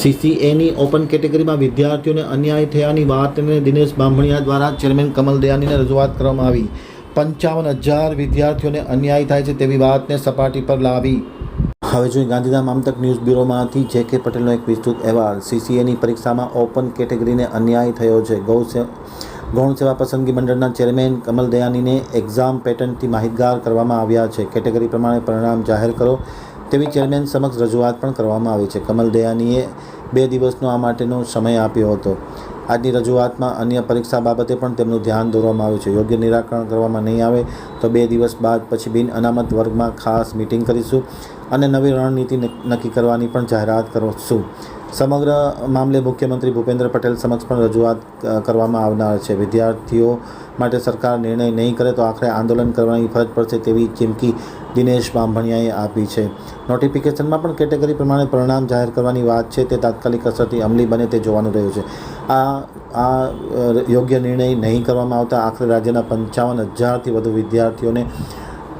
સીસીએની open કેટેગરીમાં વિદ્યાર્થીઓને અન્યાય થયાની વાતને દિનેશ બામણિયા દ્વારા ચેરમેન કમલ દયાનીને રજૂઆત કરવામાં આવી. પંચાવન હજાર વિદ્યાર્થીઓને અન્યાય થાય છે તેવી વાતને સપાટી પર લાવી. હવે જોઈએ ગાંધીધામ આમતક ન્યૂઝ બ્યુરોમાંથી જે કે પટેલનો એક વિસ્તૃત અહેવાલ. સીસીએની પરીક્ષામાં ઓપન કેટેગરીને અન્યાય થયો છે. ગૌ ગૌણ સેવા પસંદગી મંડળના ચેરમેન કમલ દયાનીને એક્ઝામ પેટર્નથી માહિતગાર કરવામાં આવ્યા છે. કેટેગરી પ્રમાણે પરિણામ જાહેર કરો. તેવી ચેરમેન સમક્ષ રજૂઆત પણ કરવામાં આવી છે. કમલ દયાનીએ બે દિવસનો આ માટેનો સમય આપ્યો હતો. આજની રજૂઆતમાં અન્ય પરીક્ષા બાબતે પણ તેમનું ધ્યાન દોરવામાં આવ્યું છે. યોગ્ય નિરાકરણ કરવામાં નહીં આવે તો બે દિવસ બાદ પછી બિન અનામત વર્ગમાં ખાસ મિટિંગ કરીશું અને નવી રણનીતિ નક્કી કરવાની પણ જાહેરાત કરશું. સમગ્ર મામલે મુખ્યમંત્રી ભૂપેન્દ્ર પટેલ સમક્ષ પણ રજૂઆત કરવામાં આવનાર છે. વિદ્યાર્થીઓ માટે સરકાર નિર્ણય નહીં કરે તો આખરે આંદોલન કરવાની ફરજ પડશે તેવી ચીમકી દિનેશ બાંભણિયાએ આપી છે. નોટિફિકેશનમાં પણ કેટેગરી પ્રમાણે પરિણામ જાહેર કરવાની વાત છે. તે તાત્કાલિક અસરથી અમલી બને તે જોવાનું રહ્યું છે. આ આ યોગ્ય નિર્ણય નહીં કરવામાં આવતા આખરે રાજ્યના પંચાવન હજારથી વધુ વિદ્યાર્થીઓને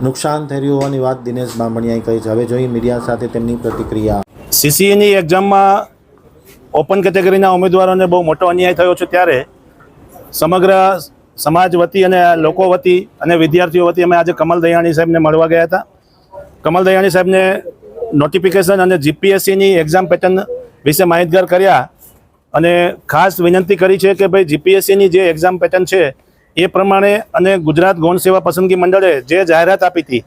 નુકસાન થઈ રહ્યું હોવાની વાત દિનેશ બાંભણિયાએ કહી છે. હવે જોઈએ મીડિયા સાથે તેમની પ્રતિક્રિયા. સીસીએની એક્ઝામમાં ઓપન કેટેગરીના ઉમેદવારોને બહુ મોટો અન્યાય થયો છે ત્યારે સમગ્ર સમાજ વતી અને લોકો વતી અને વિદ્યાર્થીઓ વતી અમે આજે કમલ દયાણી સાહેબને મળવા ગયા હતા. કમલ દયાણી સાહેબને નોટિફિકેશન અને જીપીએસસીની એક્ઝામ પેટર્ન વિશે માહિતગાર કર્યા અને ખાસ વિનંતી કરી છે કે ભાઈ જીપીએસસીની જે એક્ઝામ પેટર્ન છે એ પ્રમાણે અને ગુજરાત ગૌણ સેવા પસંદગી મંડળે જે જાહેરાત આપી હતી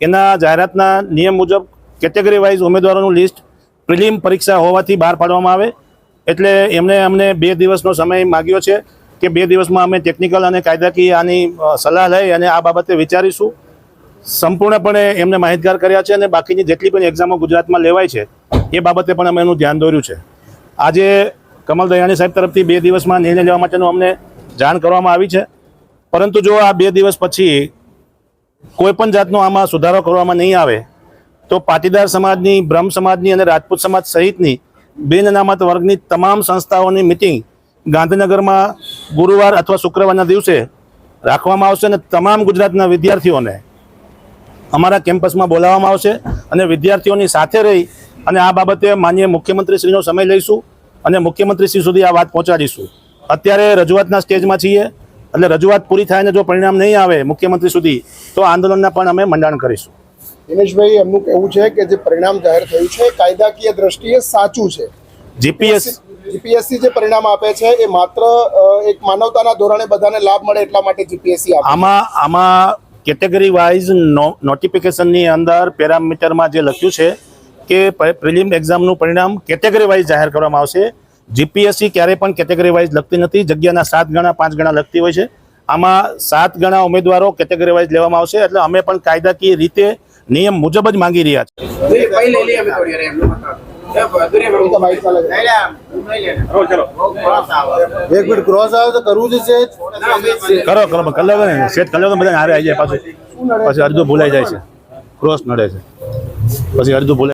એના જાહેરાતના નિયમ મુજબ કેટેગરી વાઇઝ ઉમેદવારોનું લિસ્ટ પ્રિલિમ પરીક્ષા હોવાથી બહાર પાડવામાં આવે. એટલે એમણે અમને બે દિવસનો સમય માગ્યો છે કે બે દિવસમાં અમે ટેકનિકલ અને કાયદાકીય આની સલાહ લઈ અને આ બાબતે વિચારીશું. સંપૂર્ણપણે એમને માહિતગાર કર્યા છે અને બાકીની જેટલી પણ એક્ઝામો ગુજરાતમાં લેવાય છે, એ બાબતે પણ અમે એનું ધ્યાન દોર્યું છે. આજે કમલ દયાણી સાહેબ તરફથી બે દિવસમાં નિર્ણય લેવા માટેનું અમને જાણ કરવામાં આવી છે. પરંતુ જો આ બે દિવસ પછી કોઈપણ જાતનો આમાં સુધારો કરવામાં નહીં આવે, તો પાટીદાર સમાજની, બ્રહ્મ સમાજની અને રાજપૂત સમાજ સહિતની બિન અનામત વર્ગની તમામ સંસ્થાઓની મિટિંગ ગાંધીનગરમાં ગુરુવાર અથવા શુક્રવારના દિવસે રાખવામાં આવશે અને તમામ ગુજરાતના વિદ્યાર્થીઓને અમારા કેમ્પસમાં બોલાવવામાં આવશે અને વિદ્યાર્થીઓની સાથે રહી અને આ બાબતે માન્ય મુખ્યમંત્રીશ્રીનો સમય લઈશું અને મુખ્યમંત્રીશ્રી સુધી આ વાત પહોંચાડીશું. અત્યારે રજૂઆતના સ્ટેજમાં છીએ. એટલે રજૂઆત પૂરી થાય ને જો પરિણામ નહીં આવે મુખ્યમંત્રી સુધી, તો આંદોલનના પણ અમે મંડાણ કરીશું. દિનેશભાઈ એમનું કહેવું છે કે જે પરિણામ જાહેર થયું છે કાયદાકીય દ્રષ્ટિએ સાચું છે. જીપીએસ જીપીએસસી જે પરિણામ આપે છે એ માત્ર એક માનવતાના ધોરણે બધાને લાભ મળે એટલા માટે જીપીએસસી આમાં આમાં કેટેગરી વાઇઝ નોટિફિકેશનની અંદર પેરામીટરમાં જે લખ્યું છે કે પ્રિલિમ એક્ઝામનું પરિણામ કેટેગરી વાઇઝ જાહેર કરવામાં આવશે. જીપીએસસી ક્યારેય પણ કેટેગરી વાઇઝ લખતી નથી જગ્યાના સાત ગણા પાંચ ગણા લખતી હોય છે. આમાં સાત ગણા ઉમેદવારો કેટેગરી વાઇઝ લેવામાં આવશે એટલે અમે પણ કાયદાકીય રીતે નિયમ મુજબ જ માંગી રહ્યા છે. એક મિનિટ ક્રોસ આવે તો કરવું જ છે. કરો કરો કલર ને. સેટ કલર તો બધા હારે આવી જાય પાછું. પછી અડધું ભૂલાઈ જાય છે. ક્રોસ નડે છે. પછી અડધું ભૂલાય